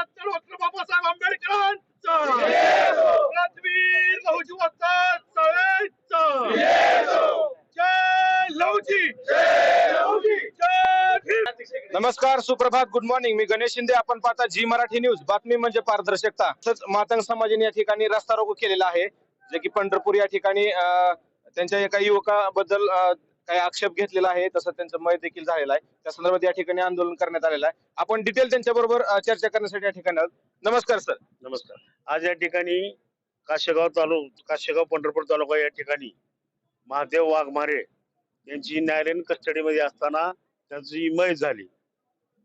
Doctor Babasaheb आंबेडकरांचं. क्रांतीवीर Lahuji नमस्कार सुप्रभात good morning मी गणेश शिंदे. आपण पाहता जी मराठी न्यूज. बातमी म्हणजे पारदर्शकता. तसंच मातंग समाजाने या ठिकाणी रस्ता रोको केलेला आहे. जे की पंढरपूर या ठिकाणी त्यांच्या एका युवकाबद्दल काही आक्षेप घेतलेला आहे तसं त्यांचं मय देखील झालेलं आहे. त्या संदर्भात या ठिकाणी आंदोलन करण्यात आलेलं आहे. आपण डिटेल त्यांच्या बरोबर चर्चा करण्यासाठी या ठिकाणी नमस्कार सर नमस्कार. आज या ठिकाणी काशेगाव तालुक काशेगाव पंढरपूर तालुका या ठिकाणी महादेव वाघमारे यांची न्यायालयीन कस्टडीमध्ये असताना त्यांची मय झाली.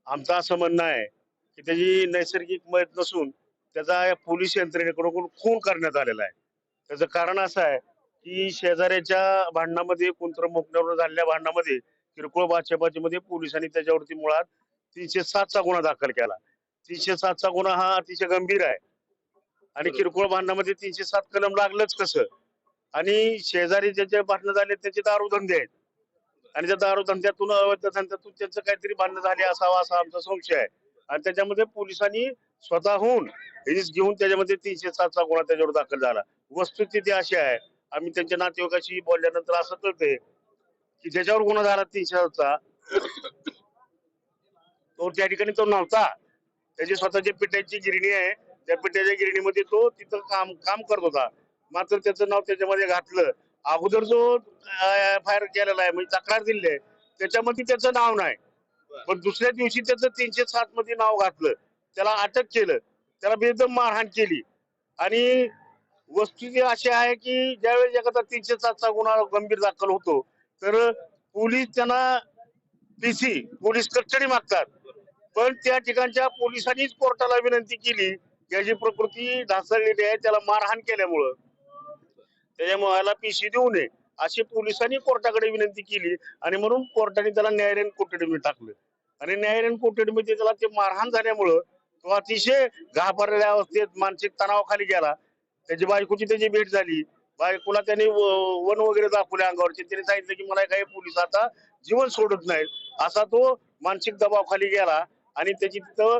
आमचं असं म्हणणं आहे की त्याची नैसर्गिक मयत नसून त्याचा पोलीस यंत्रणेकडून खून करण्यात आलेला आहे. त्याचं कारण असं आहे की शेजाऱ्याच्या भांडणामध्ये कुंत्र मोकण्यावर झालेल्या भांडणामध्ये किरकोळ बाचाबाचीमध्ये पोलिसांनी त्याच्यावरती मुळात तीनशे सातचा गुन्हा दाखल केला. तीनशे सातचा गुन्हा हा अतिशय गंभीर आहे. आणि किरकोळ भांडणामध्ये तीनशे सात कलम लागलंच कसं? आणि शेजारी ज्याचे भांडणं झाले त्याचे दारू धंदे आहेत. आणि त्या दारू धंद्यातून अवैध धंद्यातून त्यांचं काहीतरी भांडणं झाले असावं असा आमचा संशय आहे. आणि त्याच्यामध्ये पोलिसांनी स्वतःहून रिस्क घेऊन त्याच्यामध्ये तीनशे सातचा गुन्हा त्याच्यावर दाखल झाला. वस्तुस्थिती अशी आहे आम्ही त्यांच्या नातेवाईकाशी बोलल्यानंतर असं कळते की ज्याच्यावर गुन्हा झाला तीनशे होता तो त्या ठिकाणी तो नव्हता. त्याची स्वतःची पिठाची गिरणी आहे. त्या पिठाच्या गिरणीमध्ये तो तिथं काम काम करत होता. मात्र त्याचं नाव त्याच्यामध्ये घातलं. अगोदर जो एफ आय आर केलेला आहे म्हणजे तक्रार दिली आहे त्याच्यामध्ये त्याचं नाव नाही. पण दुसऱ्या दिवशी त्याचं तीनशे सात मध्ये नाव घातलं. त्याला अटक केलं. त्याला बेदम मारहाण केली. आणि वस्तुस्थिती अशी आहे की ज्यावेळेस एखादा तीनशे सातचा गुन्हा गंभीर दाखल होतो तर पोलीस त्यांना पीसी पोलीस कस्टडी मागतात. पण त्या ठिकाणच्या पोलिसांनीच कोर्टाला विनंती केली ज्याची प्रकृती ढासळलेली आहे त्याला मारहाण केल्यामुळं. त्याच्यामुळे याला पीसी देऊ नये. अशी पोलिसांनी कोर्टाकडे विनंती केली आणि म्हणून कोर्टाने त्याला न्यायालयीन कोठडीमध्ये टाकलं. आणि न्यायालयीन कोठडीमध्ये त्याला ते मारहाण झाल्यामुळं तो अतिशय घाबरलेल्या अवस्थेत मानसिक तणावाखाली गेला. त्याची बायकोची त्याची भेट झाली. बायकोला त्यांनी व- वन वगैरे दाखवले अंगावरचे. त्याने सांगितलं की मला काही पोलीस आता जीवन सोडत नाहीत. असा तो मानसिक दबावाखाली गेला आणि त्याची तिथं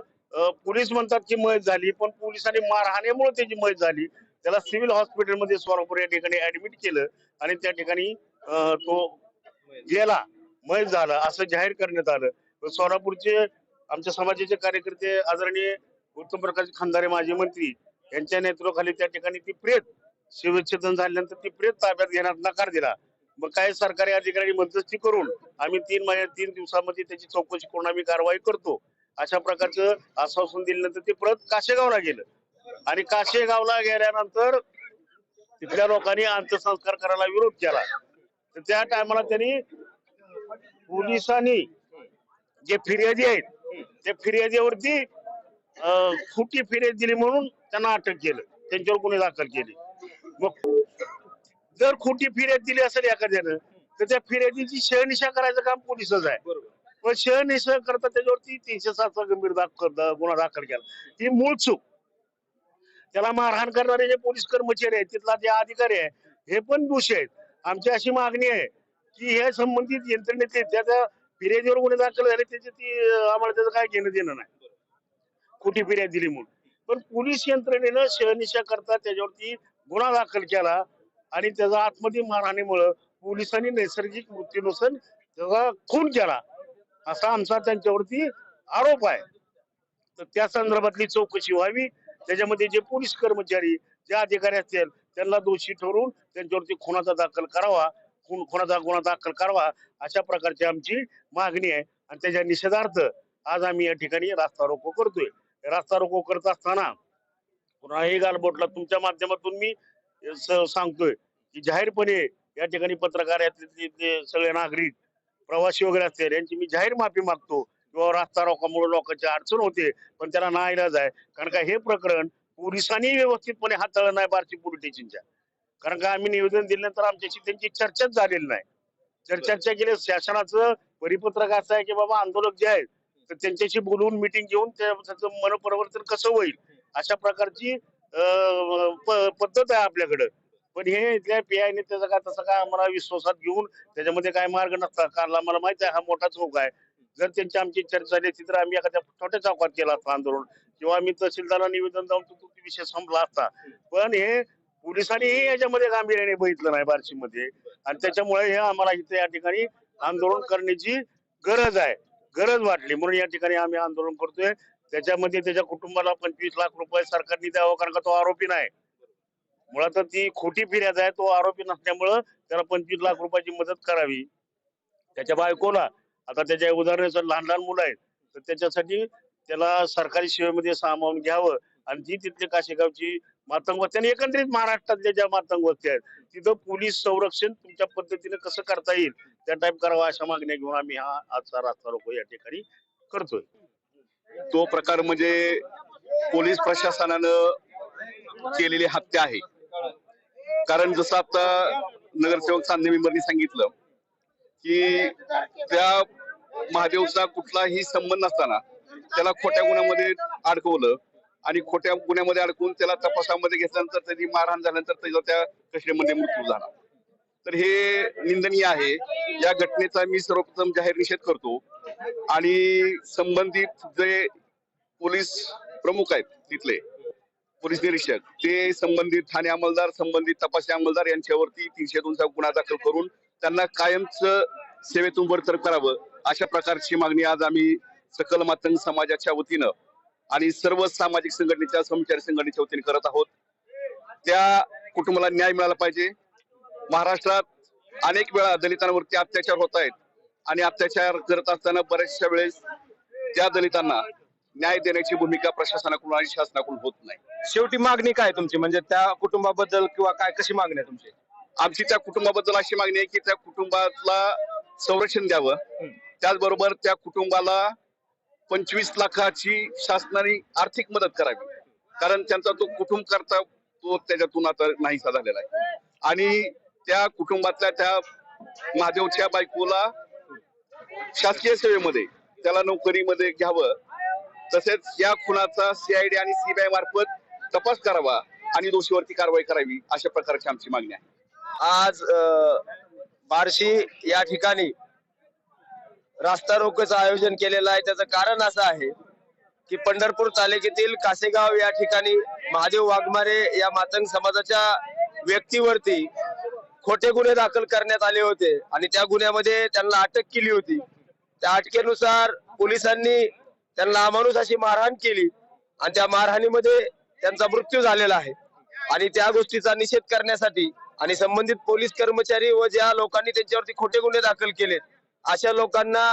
पोलीस म्हणतात की मयत झाली पण पोलिसांनी मारहाणीमुळे त्याची मयत झाली. त्याला सिव्हिल हॉस्पिटलमध्ये सोलापूर या ठिकाणी ऍडमिट केलं आणि त्या ठिकाणी तो गेला. मयत झाला असं जाहीर करण्यात आलं. पण सोलापूरचे आमच्या समाजाचे कार्यकर्ते आदरणीय उत्तम प्रकाश खंदारे माजी मंत्री यांच्या नेतृत्वाखाली त्या ठिकाणी ती प्रेत शिवच्छेदन झाल्यानंतर ती प्रेत ताब्यात घेण्यात नकार दिला. मग काय सरकारी अधिकारी मध्यस्थी करून आम्ही तीन महिन्या तीन दिवसामध्ये त्याची चौकशी करून आम्ही कारवाई करतो. अशा प्रकारचं आश्वासन दिल्यानंतर ते परत काशेगावला गेलं. आणि काशेगावला गेल्यानंतर तिथल्या लोकांनी अंत्यसंस्कार करायला विरोध केला. तर त्या टायमाला त्यांनी पोलिसांनी जे फिर्यादी आहेत त्या फिर्यादीवरती अं, खोटी फिर्याद दिली म्हणून त्यांना अटक केलं. त्यांच्यावर गुन्हे दाखल केले. मग जर खोटी फिर्याद दिली असेल एखाद्यानं तर त्या फिर्यादीची शहनिशा करायचं काम पोलिसच आहे. पण शहनिशा करता त्याच्यावरती तीनशे सातचा गंभीर दाखल गुन्हा दाखल केला. ही मूळ चूक. त्याला मारहाण करणारे जे पोलीस कर्मचारी आहेत तिथला जे अधिकारी आहे हे पण दोषी आहेत. आमची अशी मागणी आहे की हे संबंधित यंत्रणेतले त्या त्या फिर्यादीवर गुन्हे दाखल झाले त्याचे ती आम्हाला त्याचं काय घेणं देणं नाही. खोटी फिर्याद दिली म्हणून. पण पोलीस यंत्रणेनं शहनिशा करता त्याच्यावरती गुन्हा दाखल केला आणि त्याचा आतमध्ये मारहाणीमुळं पोलिसांनी नैसर्गिक मृत्यूनुसार त्याचा खून केला. असा आमचा त्यांच्यावरती आरोप आहे. तर त्या संदर्भातली चौकशी व्हावी. त्याच्यामध्ये जे पोलीस कर्मचारी जे अधिकारी असतील त्यांना दोषी ठरवून त्यांच्यावरती खुनाचा दाखल करावा. खून खुनाचा गुन्हा दाखल करावा अशा प्रकारची आमची मागणी आहे. आणि त्याच्या निषेधार्थ आज आम्ही या ठिकाणी रास्ता रोको करतोय. रास्ता रोको करत असताना पुन्हा हे गालबोटला तुमच्या माध्यमातून मी सांगतोय की जाहीरपणे या ठिकाणी पत्रकार यातले ते सगळे नागरिक प्रवासी वगैरे असतील यांची मी जाहीर माफी मागतो किंवा रास्ता रोकामुळे लोकांची अडचण होते पण त्याला ना इलाज आहे. कारण का हे प्रकरण पोलिसांनी व्यवस्थितपणे हाताळलं नाही बार्शी पोलीस स्टेशनच्या. कारण का आम्ही निवेदन दिल्यानंतर आमच्याशी त्यांची चर्चाच झालेली नाही. चर्चा केली शासनाचं परिपत्रक असं आहे की बाबा आंदोलक जे आहेत तर त्यांच्याशी बोलवून मिटिंग घेऊन त्या- त्याचं मनपरिवर्तन कसं होईल अशा प्रकारची प- पद्धत आहे आपल्याकडं. पण हे इथल्या पीआयने त्याचा काय तसा काय आम्हाला विश्वासात घेऊन त्याच्यामध्ये काय मार्ग नसता. कारण आम्हाला माहीत आहे हा मोठा चौक आहे. जर त्यांची आमची चर्चा झाली असती तर आम्ही एखाद्या छोट्या चौकात केला असता आंदोलन. किंवा आम्ही तहसीलदारला निवेदन जाऊन तो तो विषय संपला असता. पण हे पोलिसांनीही याच्यामध्ये गांभीर्याने बघितलं नाही बार्शीमध्ये. आणि त्याच्यामुळे हे आम्हाला इथे या ठिकाणी आंदोलन करण्याची गरज आहे. गरज वाटली. म्हणून या ठिकाणी आम्ही आंदोलन करतोय. त्याच्यामध्ये त्याच्या कुटुंबाला पंचवीस लाख रुपये सरकारने द्यावं कारण का तो आरोपी नाही. मुळात ती खोटी फिर्याद आहे तो आरोपी नसल्यामुळं त्याला पंचवीस लाख रुपयाची मदत करावी. त्याच्या बायकोला आता त्याच्या उदाहरणार्थ लहान लहान मुलं आहेत तर त्याच्यासाठी त्याला सरकारी सेवेमध्ये सामावून घ्यावं. आणि जी तिथली काशेगावची मातंग वस्ती आणि एकंदरीत महाराष्ट्रातल्या ज्या मातंग वस्ती आहेत तिथं पोलीस संरक्षण तुमच्या पद्धतीने कसं करता येईल? त्या टाईप करावा अशा मागण्या घेऊन आम्ही हा आजचा रास्ता रोको या ठिकाणी करतोय. तो प्रकार म्हणजे पोलीस प्रशासनानं केलेली हत्या आहे. कारण जसं आता नगरसेवक चांदणे मेंबरनी सांगितलं की त्या महादेवचा कुठलाही संबंध नसताना त्याला खोट्या गुन्ह्यामध्ये अडकवलं आणि खोट्या गुन्ह्यामध्ये अडकून त्याला तपासामध्ये घेतल्यानंतर त्याची मारहाण झाल्यानंतर त्याचा त्या कशेमध्ये मृत्यू झाला. तर हे निंदनीय आहे. या घटनेचा मी सर्वप्रथम जाहीर निषेध करतो. आणि संबंधित जे पोलीस प्रमुख आहेत तिथले पोलीस निरीक्षक ते संबंधित ठाणे अंमलदार संबंधित तपासी अंमलदार यांच्यावरती तीनशे दोनचा गुन्हा दाखल करून त्यांना कायमच सेवेतून बडतर्फ करावं अशा प्रकारची मागणी आज आम्ही सकल मातंग समाजाच्या वतीनं आणि सर्व सामाजिक संघटनेच्या समचारी संघटनेच्या वतीने करत आहोत. त्या कुटुंबाला न्याय मिळाला पाहिजे. महाराष्ट्रात अनेक वेळा दलितांवरती अत्याचार होत आहेत आणि अत्याचार करत असताना बऱ्याचशा वेळेस त्या दलितांना न्याय देण्याची भूमिका प्रशासनाकडून आणि शासनाकडून होत नाही. शेवटी मागणी काय तुमची? म्हणजे त्या कुटुंबाबद्दल किंवा काय कशी मागणी आहे तुमची? आमची त्या कुटुंबाबद्दल अशी मागणी आहे की त्या कुटुंबाला संरक्षण द्यावं. त्याचबरोबर त्या कुटुंबाला पंचवीस लाखाची शासनाने आर्थिक मदत करावी. कारण त्यांचा तो कुटुंब करता तो त्याच्यातून आता नाहीसा झालेला आहे. आणि त्या कुटुंबातल्या त्या महादेवच्या बायकोला शासकीय सेवेमध्ये त्याला नोकरीमध्ये घ्यावं. तसेच या खुनाचा सीआयडी आणि सीबीआय मार्फत तपास करावा आणि दोषीवरती कारवाई करावी अशा प्रकारची आमची मागणी आहे. आज बार्शी या ठिकाणी रास्ता रोकोचं आयोजन केलेलं आहे. त्याचं कारण असं आहे की पंढरपूर तालुक्यातील कासेगाव या ठिकाणी महादेव वाघमारे या मातंग समाजाच्या व्यक्तीवरती खोटे गुन्हे दाखल करण्यात आले होते आणि त्या गुन्ह्यामध्ये त्यांना अटक केली होती. त्या अटकेनुसार पोलिसांनी त्यांना अमानुष अशी मारहाण केली आणि त्या मारहाणीमध्ये त्यांचा मृत्यू झालेला आहे. आणि त्या गोष्टीचा निषेध करण्यासाठी आणि संबंधित पोलीस कर्मचारी व ज्या लोकांनी त्यांच्यावरती खोटे गुन्हे दाखल केले अशा लोकांना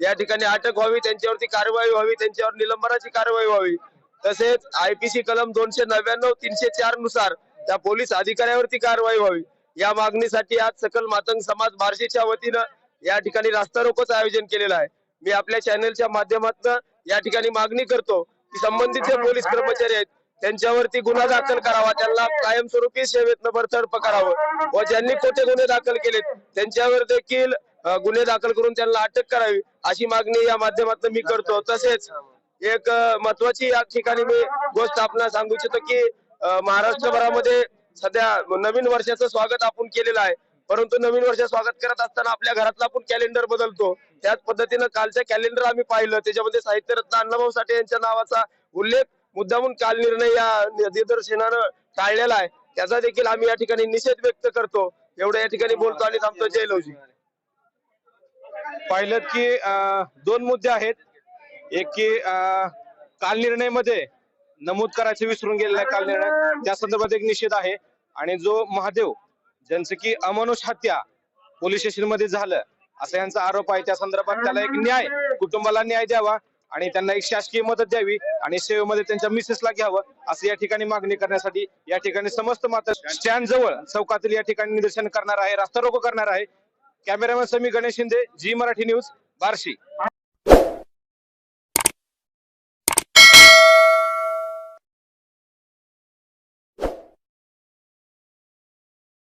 या ठिकाणी अटक व्हावी त्यांच्यावरती कारवाई व्हावी त्यांच्यावर निलंबनाची कारवाई व्हावी. तसेच आयपीसी कलम दोनशे नव्याण्णव तीनशे चारनुसार त्या पोलीस अधिकाऱ्यावरती कारवाई व्हावी. या मागणीसाठी आज सकल मातंग समाज बार्शीच्या वतीनं या ठिकाणी रास्ता रोकोचं आयोजन केलेलं आहे. मी आपल्या चॅनलच्या माध्यमातून या ठिकाणी मागणी करतो की संबंधित जे पोलीस कर्मचारी आहेत त्यांच्यावरती गुन्हा दाखल करावा त्यांना कायमस्वरूपी सेवेतनं बरतर्फ करावं व ज्यांनी कोठे गुन्हे दाखल केलेत त्यांच्यावर देखील गुन्हे दाखल करून त्यांना अटक करावी अशी मागणी या माध्यमातून मी करतो. तसेच एक महत्वाची या ठिकाणी मी गोष्ट आपल्याला सांगू इच्छितो की महाराष्ट्रभरामध्ये सध्या नवीन वर्षाचं स्वागत आपण केलेलं आहे. परंतु नवीन वर्ष स्वागत करत असताना आपल्या घरातला आपण कॅलेंडर बदलतो. त्याच पद्धतीनं कालचं कॅलेंडर आम्ही पाहिलं. त्याच्यामध्ये साहित्यरत्न अण्णाभाऊ साठे यांच्या नावाचा उल्लेख मुद्दामून काल निर्णय या निदर्शनानं टाळलेला आहे. त्याचा देखील आम्ही या ठिकाणी निषेध व्यक्त करतो. एवढं या ठिकाणी बोलतो आणि थांबतो. जय लवजी पाहिलं की अं, दोन मुद्दे आहेत. एक की अं, काल निर्णयमध्ये नमूद करायचे विसरून गेलेला आहे काल निर्णय. त्या संदर्भात एक निषेध आहे. आणि जो महादेव ज्यांचं की अमानुष हत्या पोलीस स्टेशनमध्ये झालं असा यांचा आरोप आहे. त्या संदर्भात त्याला एक न्याय कुटुंबाला न्याय द्यावा आणि त्यांना एक शासकीय मदत द्यावी आणि सेवेमध्ये त्यांच्या मिसेसला घ्यावं असं या ठिकाणी मागणी करण्यासाठी या ठिकाणी समस्त माता स्टँड जवळ चौकातील या ठिकाणी निदर्शन करणार आहे रास्ता रोको करणार आहे. Cameraman Sami Ganesh Shinde G Marathi news Barshi.